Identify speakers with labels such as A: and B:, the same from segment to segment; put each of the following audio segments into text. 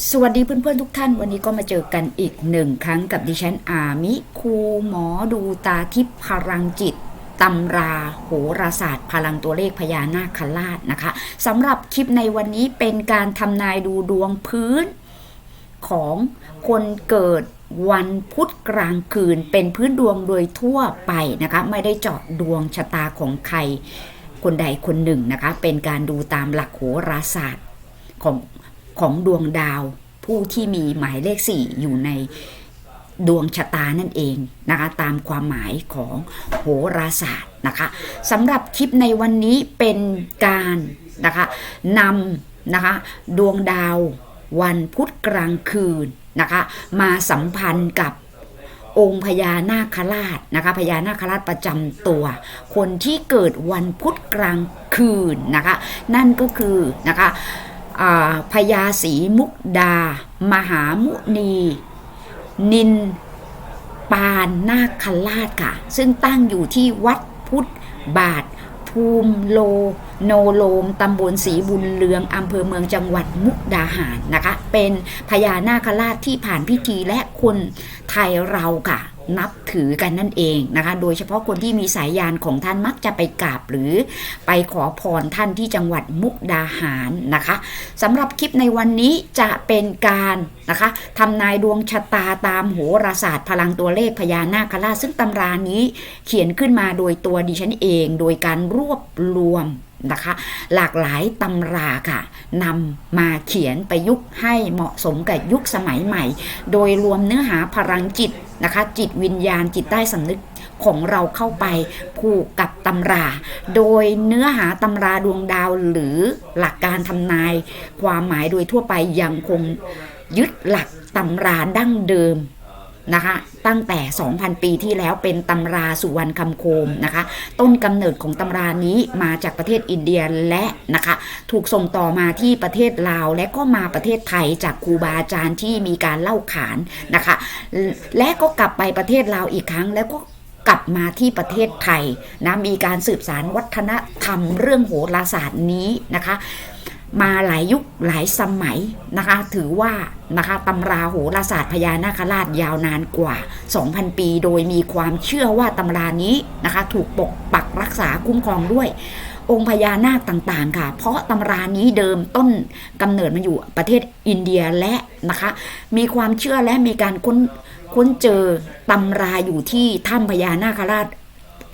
A: สวัสดีเพื่อนๆทุกท่าน วันนี้ก็มาเจอกันอีกหนึ่งครั้งกับดิฉันอามิครูหมอดูตาทิพย์พลังจิตตำราโหราศาสตร์ พลังตัวเลขพญานาคราชนะคะสำหรับคลิปในวันนี้เป็นการทำนายดูดวงพื้นของคนเกิดวันพุธกลางคืนเป็นพื้นดวงโดยทั่วไปนะคะ ไม่ได้เจาะดวงชะตาของใครคนใดคนหนึ่งนะคะ เป็นการดูตามหลักโหราศาสตร์ของ ของดวงดาวผู้ที่มีหมายเลขสี่อยู่ในดวงชะตานั่นเองนะคะตามความหมายของโหราศาสตร์นะคะสำหรับคลิปในวันนี้เป็นการนะคะนำนะคะดวงดาววันพุธกลางคืนนะคะมาสัมพันธ์กับองค์พญานาคราชนะคะพญานาคราชประจำตัว คนที่เกิดวันพุธกลางคืนนะคะนั่นก็คือนะคะ พญาศรีมุกดา มหามุนี นินปานนาคราชค่ะ ซึ่งตั้งอยู่ที่วัดพุทธบาท ภูมิโล โนโลมตำบลศรีบุญเรืองอำเภอเมืองจังหวัดมุกดาหารนะคะ เป็นพญานาคราชที่ผ่านพิธีและคนไทยเราค่ะ นับถือกันนั่นเองนะคะ โดยเฉพาะคนที่มีสายยานของท่านมักจะไปกราบหรือไปขอพรท่านที่จังหวัดมุกดาหารนะคะสำหรับคลิปในวันนี้จะเป็นการนะคะทำนายดวงชะตาตามโหราศาสตร์พลังตัวเลขพญานาคราชซึ่งตำรานี้เขียนขึ้นมาโดยตัวดิฉันเอง โดยการรวบรวม นะคะ หลากหลายตำราค่ะนำมาเขียนประยุกต์ให้เหมาะสมกับยุคสมัยใหม่ โดยรวมเนื้อหาพลังจิตนะคะ จิตวิญญาณจิตใต้สำนึกของเราเข้าไปผูกกับตำรา โดยเนื้อหาตำราดวงดาวหรือหลักการทำนาย ความหมายโดยทั่วไปยังคงยึดหลักตำราดั้งเดิม นะคะตั้งแต่ 2,000 ปีที่แล้วเป็นตำราสุวรรณคำโคมนะคะ ต้นกำเนิดของตำรานี้มาจากประเทศอินเดียและนะคะ ถูกส่งต่อมาที่ประเทศลาวและก็มาประเทศไทยจากครูบาอาจารย์ที่มีการเล่าขานนะคะ และก็กลับไปประเทศลาวอีกครั้งแล้วก็กลับมาที่ประเทศไทยนะมีการสืบสารวัฒนธรรมเรื่องโหราศาสตร์นี้นะคะ มาหลายยุคหลายสมัยนะคะ ถือว่านะคะตำราโหราศาสตร์พญานาคราชยาวนานกว่า 2,000 ปี โดยมีความเชื่อว่าตำรานี้นะคะ ถูกปกปักรักษาคุ้มครองด้วย องค์พญานาคต่างๆค่ะ เพราะตำรานี้เดิมต้นกำเนิดมันอยู่ประเทศอินเดียและนะคะ มีความเชื่อและมีการค้นค้นเจอตำราอยู่ที่ถ้ำพญานาคราช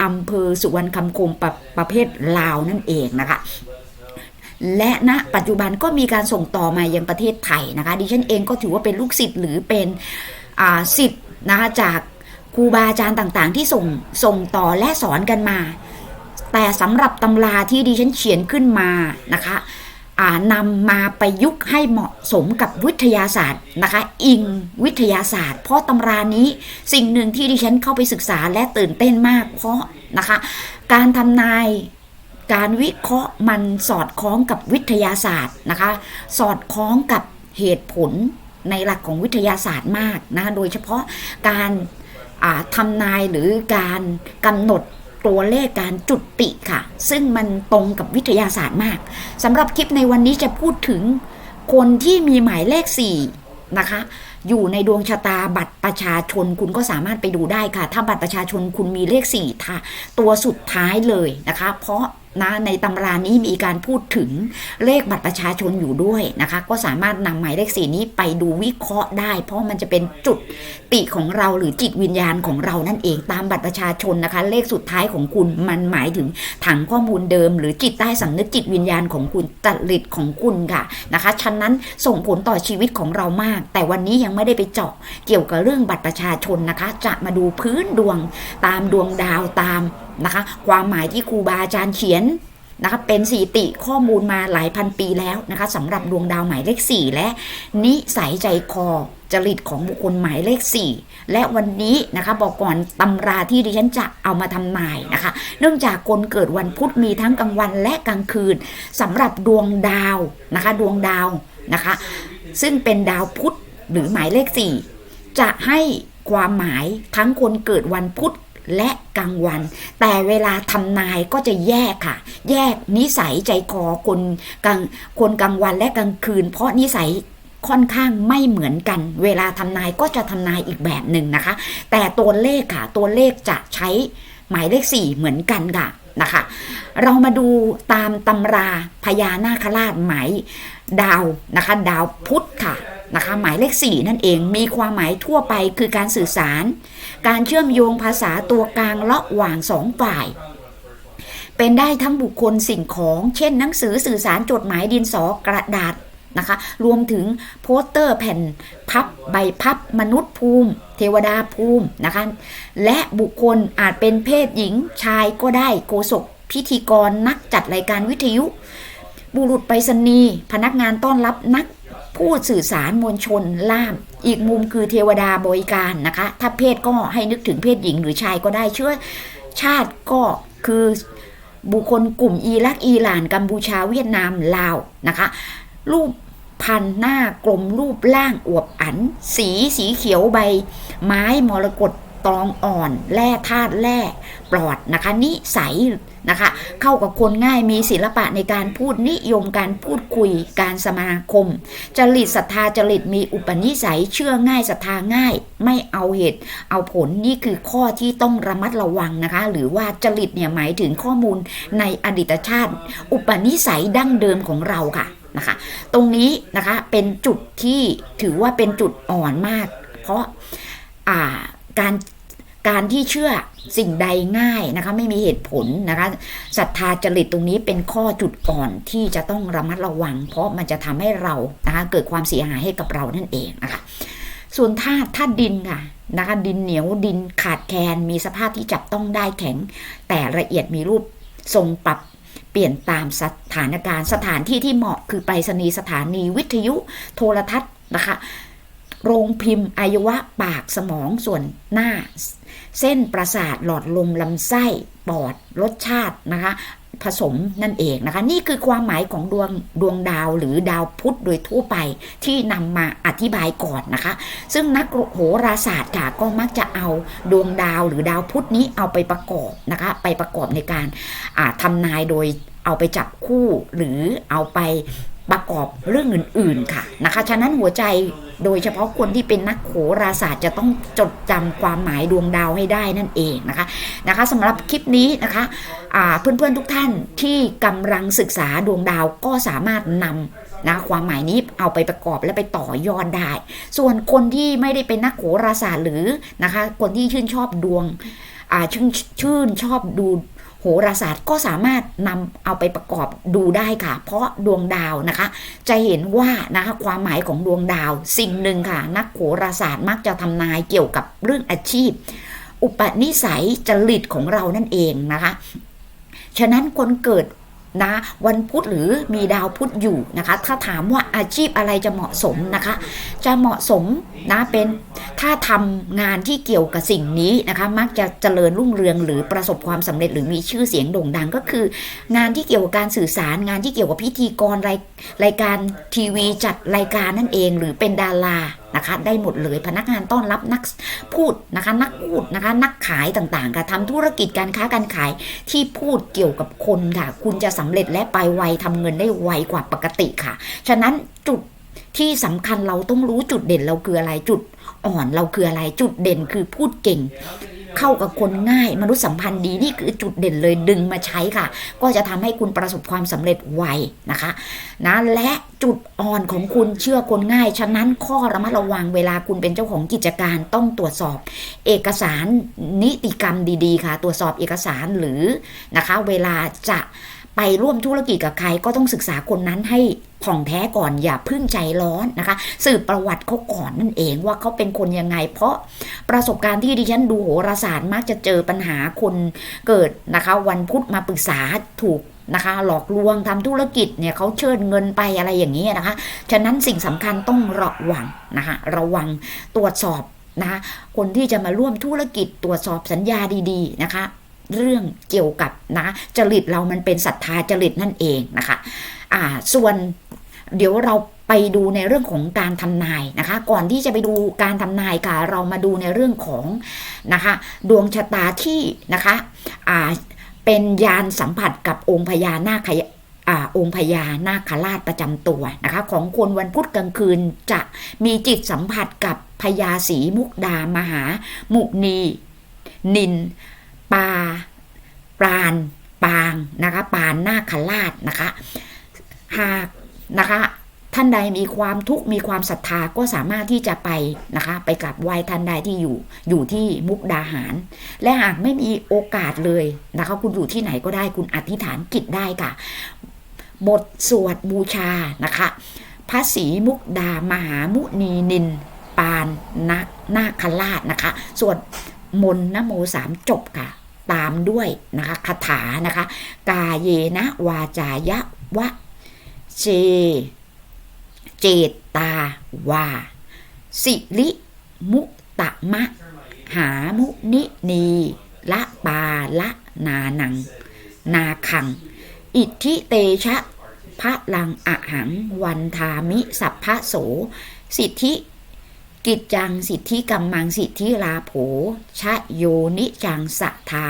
A: อำเภอสุวรรณคำคมประประเภทลาวนั่นเองนะคะ และณปัจจุบันก็มีการส่งต่อมายังประเทศไทยนะคะ ดิฉันเองก็ถือว่าเป็นลูกศิษย์หรือเป็นศิษย์นะคะจากครูบาอาจารย์ต่างๆ ที่ส่งส่งต่อและสอนกันมา แต่สำหรับตำราที่ดิฉันเขียนขึ้นมานะคะนำมาประยุกต์ให้เหมาะสมกับวิทยาศาสตร์นะคะ อิงวิทยาศาสตร์ เพราะตำรานี้สิ่งหนึ่งที่ดิฉันเข้าไปศึกษาและตื่นเต้นมาก เพราะนะคะ การทำนาย การวิเคราะห์มันสอดคล้องกับวิทยาศาสตร์นะคะ สอดคล้องกับเหตุผลในหลักของวิทยาศาสตร์มากนะโดยเฉพาะการอ่าทำนายหรือการกำหนดตัวเลขการจุดติค่ะ ซึ่งมันตรงกับวิทยาศาสตร์มากสำหรับคลิปในวันนี้จะพูดถึงคนที่มีหมายเลข 4 นะคะ อยู่ในดวงชะตาบัตรประชาชนคุณก็สามารถไปดูได้ค่ะ ถ้าบัตรประชาชนคุณมีเลข4ท่าตัวสุดท้ายเลยนะคะ เพราะ นะในตำรานี้มีการพูดถึงเลขบัตรประชาชนอยู่ด้วยนะคะ ก็สามารถนำหมายเลขสีนี้ไปดูวิเคราะห์ได้ เพราะมันจะเป็นจุดติของเราหรือจิตวิญญาณของเรานั่นเองตามบัตรประชาชนนะคะ เลขสุดท้ายของคุณมันหมายถึงถังข้อมูลเดิม หรือจิตใต้สำนึกจิตวิญญาณของคุณจริตของคุณค่ะนะคะ ฉะนั้นส่งผลต่อชีวิตของเรามาก แต่วันนี้ยังไม่ได้ไปเจาะเกี่ยวกับเรื่องบัตรประชาชนนะคะ จะมาดูพื้นดวงตามดวงดาวตาม นะคะ ความหมายที่ครูบาอาจารย์เขียนนะคะเป็นสีติข้อมูลมาหลายพันปีแล้วนะคะสำหรับดวงดาวหมายเลข 4 และ นิสัยใจคอจริตของบุคคลหมายเลข 4 และวันนี้นะคะบอกก่อนตำราที่ดิฉันจะเอามาทำนายนะคะ เนื่องจากคนเกิดวันพุธมีทั้งกลางวันและกลางคืนสำหรับดวงดาวนะคะดวงดาวนะคะ ซึ่งเป็นดาวพุธหรือหมายเลข 4 จะให้ความหมายทั้งคนเกิดวันพุธ และกลางวัน แต่เวลาทำนายก็จะแยกค่ะ แยกนิสัยใจคอคนกลางคนกลางวันและกลางคืน เพราะนิสัยค่อนข้างไม่เหมือนกัน เวลาทำนายก็จะทำนายอีกแบบหนึ่งนะคะ แต่ตัวเลขค่ะ ตัวเลขจะใช้หมายเลขสี่เหมือนกันค่ะนะคะ เรามาดูตามตำราพญานาคราชหมายดาวนะคะ ดาวพุธค่ะ นะคะหมายเลขสี่นั่นเองมีความหมายทั่วไปคือการสื่อสาร การเชื่อมโยงภาษาตัวกลางระหว่างสองฝ่าย เป็นได้ทั้งบุคคลสิ่งของ เช่น หนังสือสื่อสารจดหมายดินสอกระดาษนะคะ รวมถึงโปสเตอร์แผ่นพับใบพับมนุษย์ภูมิ เทวดาภูมินะคะ และบุคคลอาจเป็นเพศหญิงชายก็ได้โกศกพิธีกรนักจัดรายการวิทยุ บุรุษไปรษณีย์พนักงานต้อนรับนัก พูดสื่อสารมวลชนล่าม อีกมุมคือเทวดาบริการนะคะ ถ้าเพศก็ให้นึกถึงเพศหญิงหรือชายก็ได้เชื่อชาติก็คือบุคคลกลุ่มอิรักอิหร่านกัมพูชาเวียดนามลาวนะคะ รูปพันหน้ากลมรูปร่างอวบอัน สีสีเขียวใบ ไม้มรกต ตองอ่อนแร่ธาตุแร่ปลอดนะคะ นิสัยนะคะ เข้ากับคนง่ายมีศิลปะในการพูดนิยมการพูดคุยการสมาคม จริตศรัทธาจริตมีอุปนิสัยเชื่อง่ายศรัทธาง่าย ไม่เอาเหตุ เอาผลนี่คือข้อที่ต้องระมัดระวังนะคะ หรือว่าจริตเนี่ยหมายถึงข้อมูลในอดีตชาติ อุปนิสัยดั้งเดิมของเราค่ะนะคะ ตรงนี้นะคะเป็นจุดที่ถือว่าเป็นจุดอ่อนมาก เพราะอ่า การการที่เชื่อสิ่งใดง่ายนะคะ ไม่มีเหตุผลนะคะศรัทธาจริตตรงนี้เป็นข้อจุดอ่อนที่จะต้องระมัดระวัง เพราะมันจะทำให้เรานะคะเกิดความเสียหายให้กับเรานั่นเองนะคะส่วนธาตุธาตุดินค่ะนะคะดินเหนียวดินขาดแคลนมีสภาพที่จับต้องได้แข็ง แต่ละเอียดมีรูปทรงปรับเปลี่ยนตามสถานการณ์สถานที่ที่เหมาะคือไปรษณีย์สถานีวิทยุโทรทัศน์นะคะ โรงพิมพ์อายวะปากสมองส่วนหน้า เส้นประสาทหลอดลมลำไส้ปอดรสชาตินะคะผสมนั่นเองนะคะ นี่คือความหมายของดวงดวงดาวหรือดาวพุธโดยทั่วไปที่นำมาอธิบายก่อนนะคะ ซึ่งนักโหราศาสตร์ค่ะก็มักจะเอาดวงดาวหรือดาวพุธนี้เอาไปประกอบนะคะ ไปประกอบในการทำนายโดยเอาไปจับคู่หรือเอาไป ประกอบเรื่องอื่นๆค่ะนะคะฉะนั้นหัวใจโดยเฉพาะคนที่เป็นนักโหราศาสตร์จะต้องจดจำความหมายดวงดาวให้ได้นั่นเองนะคะนะคะสำหรับคลิปนี้นะคะเพื่อนๆทุกท่านที่กำลังศึกษาดวงดาวก็สามารถนำนะความหมายนี้เอาไปประกอบและไปต่อยอดได้ ส่วนคนที่ไม่ได้เป็นนักโหราศาสตร์หรือนะคะคนที่ชื่นชอบดวงชื่นชื่นชอบดู โหราศาสตร์ก็สามารถนำเอาไปประกอบดูได้ค่ะ เพราะดวงดาวนะคะ จะเห็นว่านะคะความหมายของดวงดาว สิ่งหนึ่งค่ะ นักโหราศาสตร์มักจะทำนายเกี่ยวกับเรื่องอาชีพ อุปนิสัยจริตของเรานั่นเองนะคะฉะนั้นคนเกิด นะวันพุธหรือมีดาวพุธอยู่นะคะ ถ้าถามว่าอาชีพอะไรจะเหมาะสมนะคะ จะเหมาะสมนะเป็นถ้าทำงานที่เกี่ยวกับสิ่งนี้นะคะ มักจะเจริญรุ่งเรืองหรือประสบความสำเร็จหรือมีชื่อเสียงโด่งดังก็คือ งานที่เกี่ยวกับการสื่อสารงานที่เกี่ยวกับพิธีกรรายรายการทีวีจัดรายการนั่นเอง หรือเป็นดารา นะคะ ได้หมดเลยพนักงานต้อนรับนักพูดนะคะ นักพูดนะคะ นักขายต่างๆค่ะทำธุรกิจการค้าการขายที่พูดเกี่ยวกับคนค่ะ คุณจะสำเร็จและไปไวทำเงินได้ไวกว่าปกติค่ะ ฉะนั้นจุดที่สำคัญเราต้องรู้จุดเด่นเราคืออะไรจุดอ่อนเราคืออะไรจุดเด่นคือพูดเก่ง เข้ากับคนง่ายมนุษยสัมพันธ์ดีนี่คือจุดเด่นเลยดึงมาใช้ค่ะ ก็จะทำให้คุณประสบความสำเร็จไวนะคะนะและจุดอ่อนของคุณเชื่อคนง่าย ฉะนั้นข้อระมัดระวังเวลาคุณเป็นเจ้าของกิจการต้องตรวจสอบ เอกสารนิติกรรมดีๆ ค่ะ ตรวจสอบเอกสารหรือนะคะ เวลาจะไปร่วมธุรกิจกับใครก็ต้องศึกษาคนนั้นให้ ผ่องแท้ก่อนอย่าพึ่งใจร้อนนะคะ สืบประวัติเขาก่อนนั่นเองว่าเขาเป็นคนยังไง เพราะประสบการณ์ที่ดิฉันดูโหราศาสตร์มักจะเจอปัญหาคนเกิดนะคะวันพุธมาปรึกษาถูกนะคะหลอกลวงทำธุรกิจเนี่ยเขาเชิญเงินไปอะไรอย่างนี้นะคะ ฉะนั้นสิ่งสำคัญต้องระวังนะคะระวังตรวจสอบนะคะคนที่จะมาร่วมธุรกิจตรวจสอบสัญญาดีๆนะคะ เรื่องเกี่ยวกับนะจริตเรามันเป็นศรัทธาจริตนั่นเองนะคะอ่าส่วนเดี๋ยวเราไปดูในเรื่องของการทำนายนะคะ ก่อนที่จะไปดูการทำนายค่ะ เรามาดูในเรื่องของนะคะดวงชะตาที่นะคะอ่าเป็นยานสัมผัสกับองค์พญานาคอาองค์พญานาคราชประจำตัวนะคะของคนวันพุธกลางคืนจะมีจิตสัมผัสกับพญาศรีมุกดามหา มุนีนิน ปาปราณปางนะคะปานนาคราชนะคะ หากนะคะท่านใดมีความทุกข์มีความศรัทธาก็สามารถที่จะไปนะคะ ไปกราบไหว้ท่านใดที่อยู่อยู่ที่มุกดาหาร และหากไม่มีโอกาสเลยนะคะ คุณอยู่ที่ไหนก็ได้คุณอธิษฐานจิตได้ค่ะ บทสวดบูชานะคะ พระศรีมุกดามหามุนีนิน ปานนักนาคราชนะคะ สวด มนนโมสามจบค่ะ ตามด้วยนะคะคาถานะคะ กาเยนะวาจายะวะเจเจตตาวา สิลิมุตตะมะ หามุนินีละปาละนานัง นาคัง อิทธิเตชะพระลังอะหัง วันทามิสัพพะโส สิทธิ กิจจังสิทธิกัมมังสิทธิลาโผชะโยนิจังสัทธา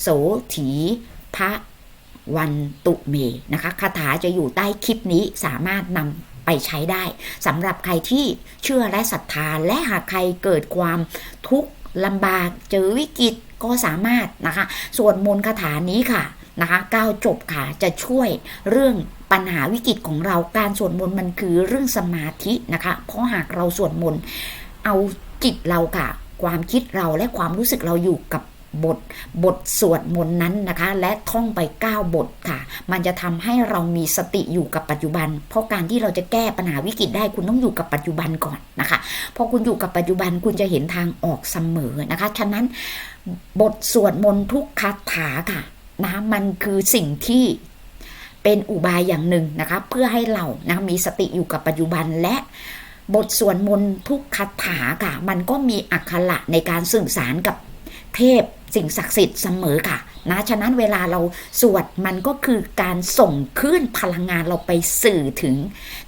A: โสถีพระวันตุเมนะคะคาถาจะอยู่ใต้คลิปนี้สามารถนำไปใช้ได้สำหรับใครที่เชื่อและศรัทธาและหากใครเกิดความทุกข์ลำบากเจอวิกฤตก็สามารถนะคะสวดมนต์คาถานี้ค่ะ นะคะก้าวจบค่ะจะช่วยเรื่องปัญหาวิกฤตของเราการสวดมนต์มันคือเรื่องสมาธินะคะ เพราะหากเราสวดมนต์เอาจิตเราค่ะ ความคิดเราและความรู้สึกเราอยู่กับบทบทสวดมนต์นั้นนะคะ และท่องไป 9 บทค่ะ มันจะทำให้เรามีสติอยู่กับปัจจุบัน เพราะการที่เราจะแก้ปัญหาวิกฤตได้คุณต้องอยู่กับปัจจุบันก่อนนะคะพอคุณอยู่กับปัจจุบันคุณจะเห็นทางออกเสมอนะคะ ฉะนั้นบทสวดมนต์ทุกคาถาค่ะ นะมันคือสิ่งที่เป็นอุบายอย่างหนึ่งนะคะเพื่อให้เรานะมีสติอยู่กับปัจจุบันและบทสวดมนต์ทุกคาถาค่ะ มันก็มีอักขระในการสื่อสารกับเทพสิ่งศักดิ์สิทธิ์เสมอค่ะ นะฉะนั้นเวลาเราสวดมันก็คือการส่งคลื่นพลังงานเราไปสื่อถึง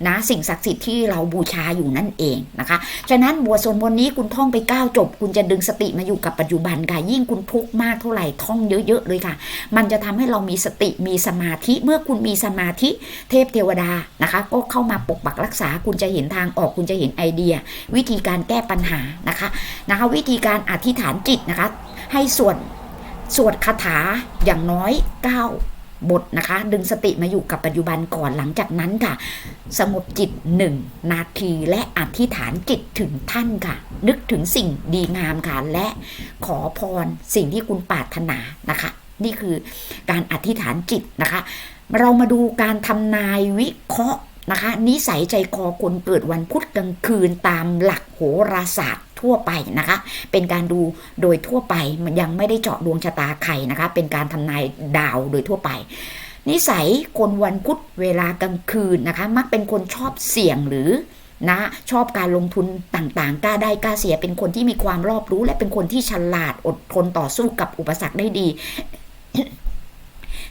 A: นะสิ่งศักดิ์สิทธิ์ที่เราบูชาอยู่นั่นเองนะคะฉะนั้นบทสวดมนต์นี้คุณท่องไปก้าวจบ คุณจะดึงสติมาอยู่กับปัจจุบันค่ะยิ่งคุณทุกข์มากเท่าไหร่ท่องเยอะๆเลยค่ะ มันจะทำให้เรามีสติมีสมาธิเมื่อคุณมีสมาธิเทพเทวดานะคะ ก็เข้ามาปกปักรักษาคุณจะเห็นทางออกคุณจะเห็นไอเดีย วิธีการแก้ปัญหานะคะนะคะ วิธีการอธิษฐานจิตนะคะ ให้สวด สวดคาถาอย่างน้อย 9 บทนะคะ ดึงสติมาอยู่กับปัจจุบันก่อนหลังจากนั้นค่ะ สงบจิตหนึ่งนาทีและอธิษฐานจิตถึงท่านค่ะ นึกถึงสิ่งดีงามค่ะ และขอพรสิ่งที่คุณปรารถนานะคะ นี่คือการอธิษฐานจิตนะคะ เรามาดูการทำนายวิเคราะห์นะคะ นิสัยใจคอคนเกิดวันพุธกลางคืนตามหลักโหราศาสตร์ ทั่วไปนะคะ เป็นการดูโดยทั่วไปมันยังไม่ได้เจาะดวงชะตาใครนะคะ เป็นการทำนายดาวโดยทั่วไป นิสัยคนวันพุธเวลากลางคืนนะคะ มักเป็นคนชอบเสี่ยงหรือนะชอบการลงทุนต่างๆ กล้าได้กล้าเสียเป็นคนที่มีความรอบรู้ และเป็นคนที่ฉลาดอดทนต่อสู้กับอุปสรรคได้ดี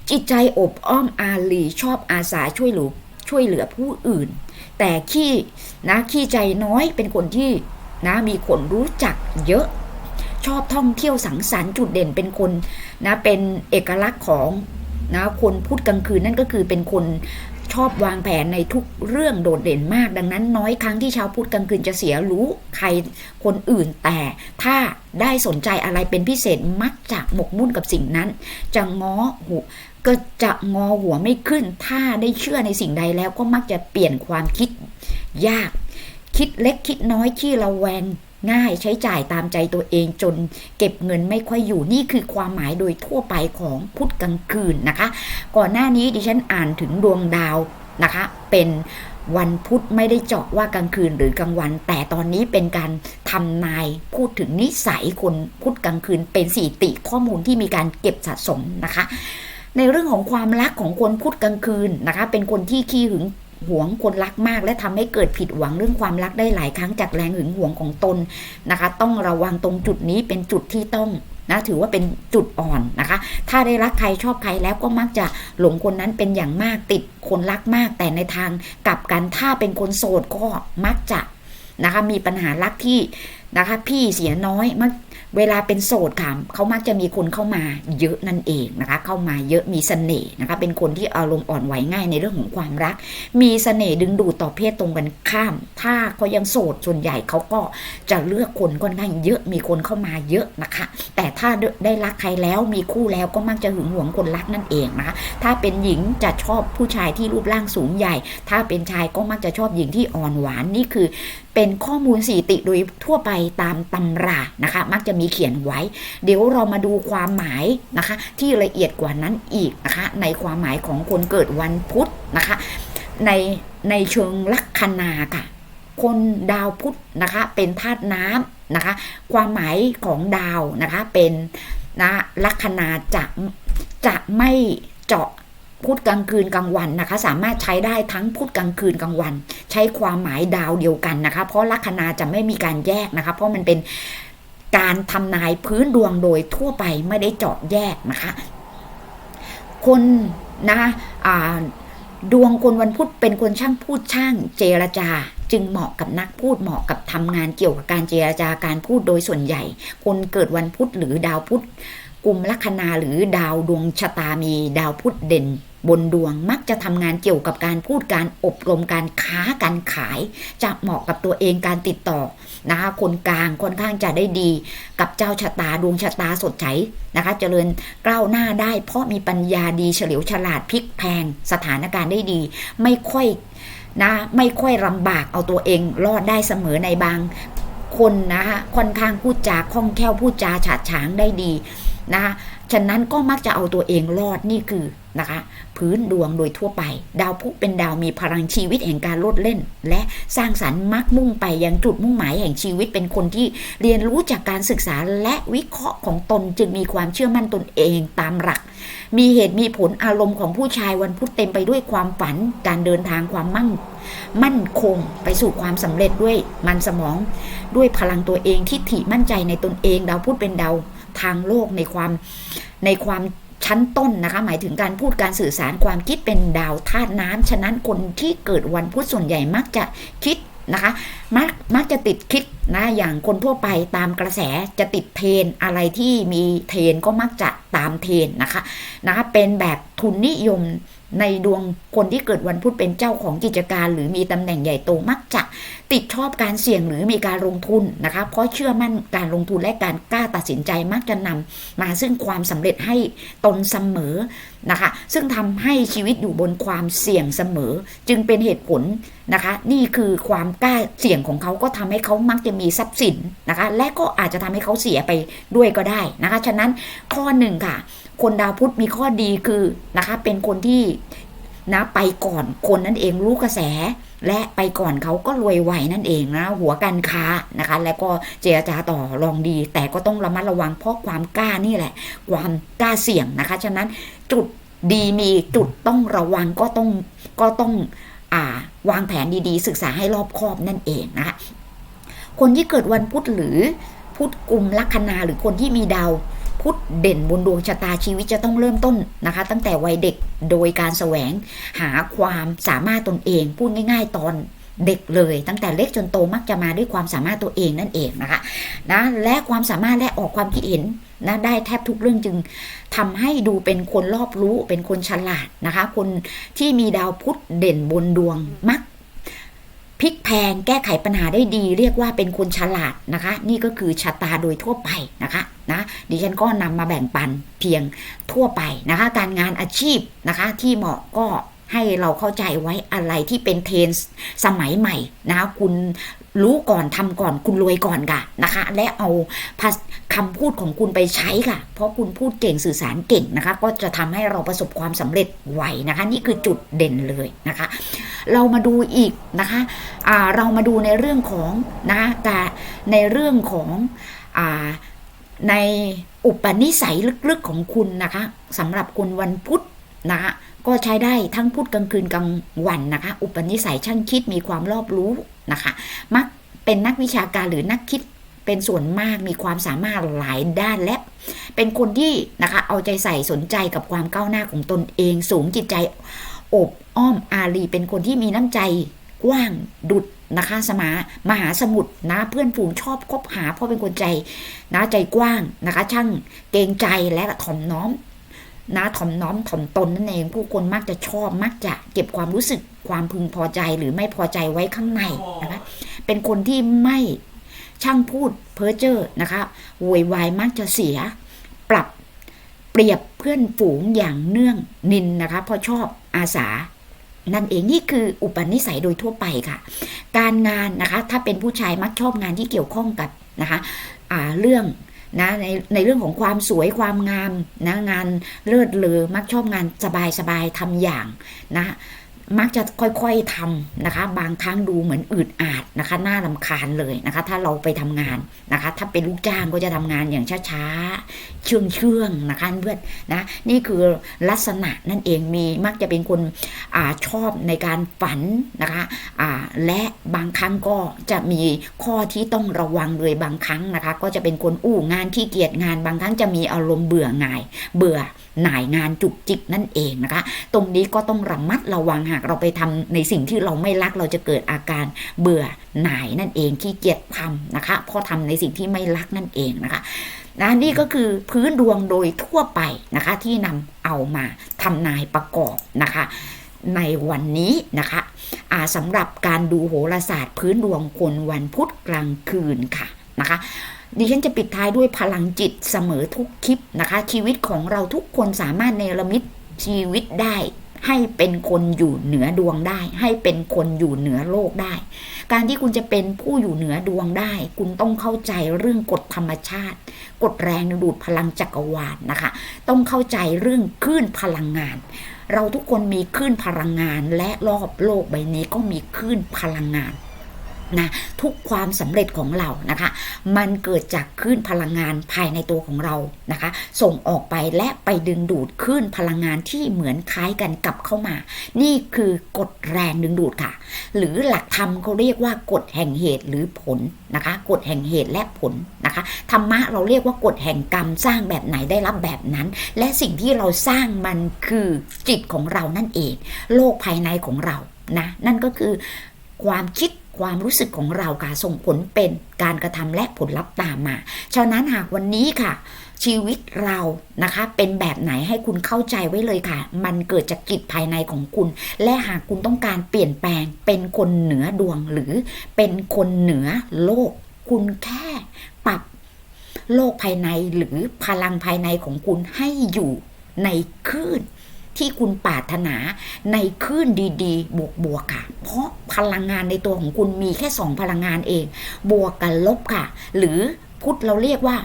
A: จิตใจอบอ้อมอารีชอบอาสาช่วยเหลือช่วยเหลือผู้อื่น แต่ขี้นะขี้ใจน้อยเป็นคนที่ นะมีคนรู้จักเยอะ ชอบท่องเที่ยวสังสรรค์จุดเด่นเป็นคนนะเป็นเอกลักษณ์ของนะคนพูดกลางคืนนั่นก็คือเป็นคนชอบวางแผนในทุกเรื่องโดดเด่นมาก ดังนั้นน้อยครั้งที่ชาวพุทธกลางคืนจะเสียรู้ใครคนอื่นแต่ถ้าได้สนใจอะไรเป็นพิเศษมักจะหมกมุ่นกับสิ่งนั้น จะง้อหูก็จะงอหัวไม่ขึ้น ถ้าได้เชื่อในสิ่งใดแล้วก็มักจะเปลี่ยนความคิดยาก คิดเล็กคิดน้อยที่เราแวงง่ายใช้จ่ายตามใจตัวเองจนเก็บเงินไม่ค่อยอยู่นี่คือความหมายโดยทั่วไปของพุธกลางคืนนะคะ ก่อนหน้านี้ดิฉันอ่านถึงดวงดาวนะคะ เป็นวันพุธไม่ได้เจาะว่ากลางคืนหรือกลางวัน แต่ตอนนี้เป็นการทำนายพูดถึงนิสัยคนพุธกลางคืน เป็นสี่ติข้อมูลที่มีการเก็บสะสมนะคะ ในเรื่องของความรักของคนพุธกลางคืนนะคะ เป็นคนที่ขี้หึง หวงคนรักมาก และทำให้เกิดผิดหวังเรื่องความรักได้หลายครั้งจากแรงหึงหวงของตนนะคะ ต้องระวังตรงจุดนี้เป็นจุดที่ต้องนะถือว่าเป็นจุดอ่อนนะคะ ถ้าได้รักใครชอบใครแล้วก็มักจะหลงคนนั้นเป็นอย่างมากติดคนรักมาก แต่ในทางกลับกันถ้าเป็นคนโสดก็มักจะนะคะมีปัญหารักที่นะคะพี่เสียน้อยมัก เวลาเป็นโสดค่ะเขามักจะมีคนเข้ามาเยอะนั่นเองนะคะ เข้ามาเยอะมีเสน่ห์นะคะ เป็นคนที่อารมณ์อ่อนไหวง่ายในเรื่องของความรัก มีเสน่ห์ดึงดูดต่อเพศตรงกันข้าม ถ้าเขายังโสดส่วนใหญ่เขาก็จะเลือกคนค่อนข้างเยอะมีคนเข้ามาเยอะนะคะ แต่ถ้าได้รักใครแล้วมีคู่แล้วก็มักจะหึงหวงคนรักนั่นเองนะคะถ้าเป็นหญิงจะชอบผู้ชายที่รูปร่างสูงใหญ่ ถ้าเป็นชายก็มักจะชอบหญิงที่อ่อนหวานนี่คือเป็นข้อมูลสีติโดยทั่วไปตามตำรานะคะ มักจะมีเขียนไว้ เดี๋ยวเรามาดูความหมายนะคะ ที่ละเอียดกว่านั้นอีกนะคะ ในความหมายของคนเกิดวันพุธนะคะ ในในเชิงลัคนาค่ะ คนดาวพุธนะคะ เป็นธาตุน้ำนะคะ ความหมายของดาวนะคะเป็นนะลัคนาจะจะไม่เจาะ พุธกลางคืนกลางวันนะคะ สามารถใช้ได้ทั้งพุธกลางคืนกลางวัน ใช้ความหมายดาวเดียวกันนะคะ เพราะลัคนาจะไม่มีการแยกนะคะ เพราะมันเป็นการทำนายพื้นดวงโดยทั่วไปไม่ได้เจาะแยกนะคะ คนนะอ่าดวงคนวันพุธเป็นคนช่างพูดช่างเจรจา จึงเหมาะกับนักพูดเหมาะกับทำงานเกี่ยวกับการเจรจาการพูดโดยส่วนใหญ่ คนเกิดวันพุธหรือดาวพุธกลุ่มลัคนาหรือดาวดวงชะตามีดาวพุธเด่น บนดวงมักจะทำงานเกี่ยวกับการพูดการอบรมการค้าการขาย จะเหมาะกับตัวเองการติดต่อนะคะคนกลางค่อนข้างจะได้ดี กับเจ้าชะตาดวงชะตาสดใสนะคะเจริญก้าวหน้าได้ เพราะมีปัญญาดีเฉลียวฉลาดพลิกแพงสถานการณ์ได้ดี ไม่ค่อยนะไม่ค่อยลำบากเอาตัวเองรอดได้เสมอในบางคนนะคะค่อนข้างพูดจาคล่องแคล่วพูดจาฉาดฉางได้ดีนะคะฉะนั้นก็มักจะเอาตัวเองรอดนี่คือ นะคะ พื้นดวงโดยทั่วไป ดาวพุธเป็นดาวมีพลังชีวิตแห่งการโลดเล่น และสร้างสรรค์มักมุ่งไปยังจุดมุ่งหมายแห่งชีวิตเป็นคนที่เรียนรู้จากการศึกษาและวิเคราะห์ของตนจึงมีความเชื่อมั่นตนเองตามหลัก มีเหตุมีผลอารมณ์ของผู้ชายวันพุธเต็มไปด้วยความฝัน การเดินทางความมั่งมั่นคงไปสู่ความสำเร็จด้วยมันสมอง ด้วยพลังตัวเองทิฏฐิมั่นใจในตนเอง ดาวพุธเป็นดาวทางโลกในความในความ ชั้นต้นนะคะ หมายถึงการพูดการสื่อสารความคิดเป็นดาวธาตุน้ำฉะนั้นคนที่เกิดวันพุธส่วนใหญ่มักจะคิดนะคะมักมักจะติดคิดนะอย่างคนทั่วไปตามกระแสจะติดเทนอะไรที่มีเทนก็มักจะตามเทนนะคะนะคะเป็นแบบทุนนิยม ในดวงคนที่เกิดวันพุธเป็นเจ้าของกิจการ หรือมีตำแหน่งใหญ่โตมักจะติดชอบการเสี่ยงหรือมีการลงทุนนะคะเพราะเชื่อมั่นการลงทุนและการกล้าตัดสินใจมักจะนำมาซึ่งความสำเร็จให้ตนเสมอนะคะ ซึ่งทำให้ชีวิตอยู่บนความเสี่ยงเสมอ จึงเป็นเหตุผลนะคะ นี่คือความกล้าเสี่ยงของเขาก็ทำให้เขามักจะมีทรัพย์สินนะคะ และก็อาจจะทำให้เขาเสียไปด้วยก็ได้นะคะ ฉะนั้นข้อหนึ่งค่ะ คนดาวพุธมีข้อดีคือนะคะเป็นคนที่นะไปก่อนคนนั่นเองรู้กระแส และไปก่อนเขาก็รวยไวนั่นเองนะหัวการค้านะคะ แล้วก็เจรจาต่อรองดี แต่ก็ต้องระมัดระวังเพราะความกล้านี่แหละ ความกล้าเสี่ยงนะคะ ฉะนั้นจุดดีมีจุดต้องระวังก็ต้องก็ต้องอ่าวางแผนดีๆ ศึกษาให้รอบคอบนั่นเองนะคะคนที่เกิดวันพุธหรือพุธกลุ่มลัคนาหรือคนที่มีดาว พุธเด่นบนดวงชะตาชีวิตจะต้องเริ่มต้นนะคะ ตั้งแต่วัยเด็กโดยการแสวงหาความสามารถตนเองพูดง่าย ๆ ตอนเด็กเลยตั้งแต่เล็กจนโตมักจะมาด้วยความสามารถตัวเองนั่นเองนะคะนะและความสามารถและออกความคิดเห็นนะได้แทบทุกเรื่องจึงทำให้ดูเป็นคนรอบรู้เป็นคนฉลาดนะคะ คนที่มีดาวพุธเด่นบนดวงมัก พลิกแพงแก้ไขปัญหาได้ดี เรียกว่าเป็นคนฉลาดนะคะ นี่ก็คือชะตาโดยทั่วไปนะคะนะดิฉันก็นำมาแบ่งปันเพียงทั่วไปนะคะ การงานอาชีพนะคะ ที่เหมาะก็ ให้เราเข้าใจไว้อะไรที่เป็นเทรนสมัยใหม่นะคะคุณรู้ก่อนทำก่อนคุณรวยก่อนค่ะนะคะ และเอาคำพูดของคุณไปใช้ค่ะ เพราะคุณพูดเก่งสื่อสารเก่งนะคะ ก็จะทำให้เราประสบความสำเร็จไวนะคะ นี่คือจุดเด่นเลยนะคะ เรามาดูอีกนะคะะเรามาดูในเรื่องของนะการในเรื่องของอ่าในอุปนิสัยลึกๆของคุณนะคะสำหรับคนวันพุธนะคะ ก็ใช้ได้ทั้งพุธกลางคืนกลางวันนะคะ อุปนิสัยช่างคิดมีความรอบรู้นะคะ มักเป็นนักวิชาการหรือนักคิดเป็นส่วนมากมีความสามารถหลายด้านและ เป็นคนที่นะคะเอาใจใส่สนใจกับความก้าวหน้าของตนเอง สูงจิตใจอบอ้อมอารีเป็นคนที่มีน้ำใจกว้างดุดนะคะสมามหาสมุทรนะเพื่อนฝูงชอบคบหาเพราะเป็นคนใจนะใจกว้างนะคะ ช่างเกรงใจและถ่อมน้อม นะถ่อมน้อมถ่อมตนนั่นเอง ผู้คนมักจะชอบมักจะเก็บความรู้สึกความพึงพอใจหรือไม่พอใจไว้ข้างในนะคะเป็นคนที่ไม่ช่างพูดเพ้อเจ้อนะคะโวยวายมักจะเสีย ปรับเปรียบเพื่อนฝูงอย่างเนื่องนินนะคะเพราะชอบอาสา นั่นเองนี่คืออุปนิสัยโดยทั่วไปค่ะ การงานนะคะถ้าเป็นผู้ชายมักชอบงานที่เกี่ยวข้องกับนะคะอ่าเรื่อง นะในในเรื่องของความสวยความงามนะงานเลิศเลอมักชอบงานสบายสบายทำอย่างนะ มักจะค่อยๆทำนะคะ บางครั้งดูเหมือนอืดอาดนะคะหน่าลำคาญเลยนะคะ ถ้าเราไปทำงานนะคะ ถ้าเป็นลูกจ้างก็จะทำงานอย่างช้าๆเชื่องเชื่องๆนะคะเพื่อนนะนี่คือลักษณะนั่นเองมีมักจะเป็นคนอชอบในการฝันนะคะและบางครั้งก็จะมีข้อที่ต้องระวังเลยบางครั้งนะคะ ก็จะเป็นคนอู้งานที่เกียจงาน บางครั้งจะมีอารมณ์เบื่อหน่ายเบื่อ หน่ายงานจุกจิกนั่นเองนะคะ ตรงนี้ก็ต้องระมัดระวังหากเราไปทำในสิ่งที่เราไม่รักเราจะเกิดอาการเบื่อหน่ายนั่นเองขี้เกียจทำนะคะพราะทำในสิ่งที่ไม่รักนั่นเองนะคะนะนี่ก็คือพื้นดวงโดยทั่วไปนะคะที่นำเอามาทำนายประกอบนะคะในวันนี้นะคะสำหรับการดูโหราศาสตร์พื้นดวงคนวันพุธกลางคืนค่ะ นะคะดิฉันจะปิดท้ายด้วยพลังจิตเสมอทุกคลิปนะคะ ชีวิตของเราทุกคนสามารถเนรมิตชีวิตได้ ให้เป็นคนอยู่เหนือดวงได้ ให้เป็นคนอยู่เหนือโลกได้ การที่คุณจะเป็นผู้อยู่เหนือดวงได้ คุณต้องเข้าใจเรื่องกฎธรรมชาติ กฎแรงดึงดูดพลังจักรวาลนะคะ ต้องเข้าใจเรื่องคลื่นพลังงาน เราทุกคนมีคลื่นพลังงาน และรอบโลกใบนี้ก็มีคลื่นพลังงาน นะทุกความสำเร็จของเรานะคะ มันเกิดจากคลื่นพลังงานภายในตัวของเรานะคะ ส่งออกไปและไปดึงดูดคลื่นพลังงานที่เหมือนคล้ายกันกลับเข้ามา นี่คือกฎแรงดึงดูดค่ะ หรือหลักธรรมเขาเรียกว่ากฎแห่งเหตุหรือผลนะคะกฎแห่งเหตุและผลนะคะธรรมะเราเรียกว่ากฎแห่งกรรมสร้างแบบไหนได้รับแบบนั้น และสิ่งที่เราสร้างมันคือจิตของเรานั่นเอง โลกภายในของเรานะนั่นก็คือความคิด ความรู้สึกของเราค่ะส่งผลเป็นการกระทำและผลลัพธ์ตามมาฉะนั้นหากวันนี้ค่ะ ชีวิตเรานะคะเป็นแบบไหนให้คุณเข้าใจไว้เลยค่ะ มันเกิดจากจิตภายในของคุณ และหากคุณต้องการเปลี่ยนแปลง เป็นคนเหนือดวงหรือเป็นคนเหนือโลก คุณแค่ปรับโลกภายในหรือพลังภายในของคุณให้อยู่ในคลื่น ที่คุณปรารถนาในคลื่นดีๆ บวกๆค่ะ เพราะพลังงานในตัวของคุณมีแค่สองพลังงานเอง บวกกับลบค่ะ หรือพุทธเราเรียกว่า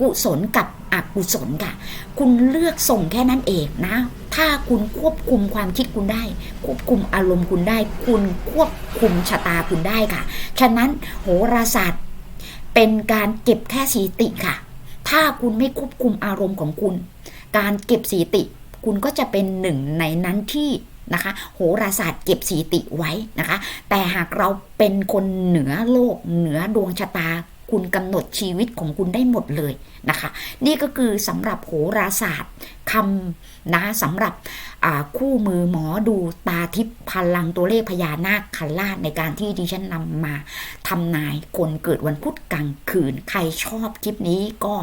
A: กุศลกับอกุศลค่ะ คุณเลือกส่งแค่นั้นเองนะ ถ้าคุณควบคุมความคิดคุณได้ ควบคุมอารมณ์คุณได้ คุณควบคุมชะตาคุณได้ค่ะ ฉะนั้นโหราศาสตร์เป็นการเก็บแค่สีติค่ะ ถ้าคุณไม่ควบคุมอารมณ์ของคุณ การเก็บสีติ คุณก็จะเป็นหนึ่งในนั้นที่นะคะโหราศาสตร์เก็บสีติไว้นะคะ แต่หากเราเป็นคนเหนือโลก เหนือดวงชะตา คุณกำหนดชีวิตของคุณได้หมดเลยนะคะ นี่ก็คือสำหรับโหราศาสตร์คำ นะสำหรับคู่มือหมอดูตาทิพย์พลังตัวเลขพญานาคคันลาดในการที่ดิฉันนำมาทำนายคนเกิดวันพุธกลางคืน ใครชอบคลิปนี้ก็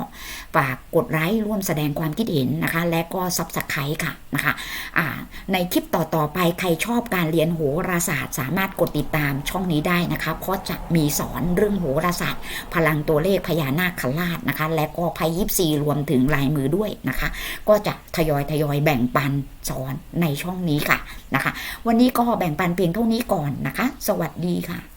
A: ฝากกดไลค์ร่วมแสดงความคิดเห็นนะคะ และก็ซับสไครต์ค่ะนะคะอ่าในคลิปต่อ ๆ ไปใครชอบการเรียนโหราศาสตร์ สามารถกดติดตามช่องนี้ได้นะคะเพราะจะมีสอนเรื่องโหราศาสตร์ พลังตัวเลขพญานาคคันลาดนะคะ และก็ไพ่ยิปซีรวมถึงลายมือด้วยนะคะ ก็จะทยอยทยอยอยแบ่งปันสอนในช่องนี้ค่ะนะคะ วันนี้ก็แบ่งปันเพียงเท่านี้ก่อนนะคะ สวัสดีค่ะ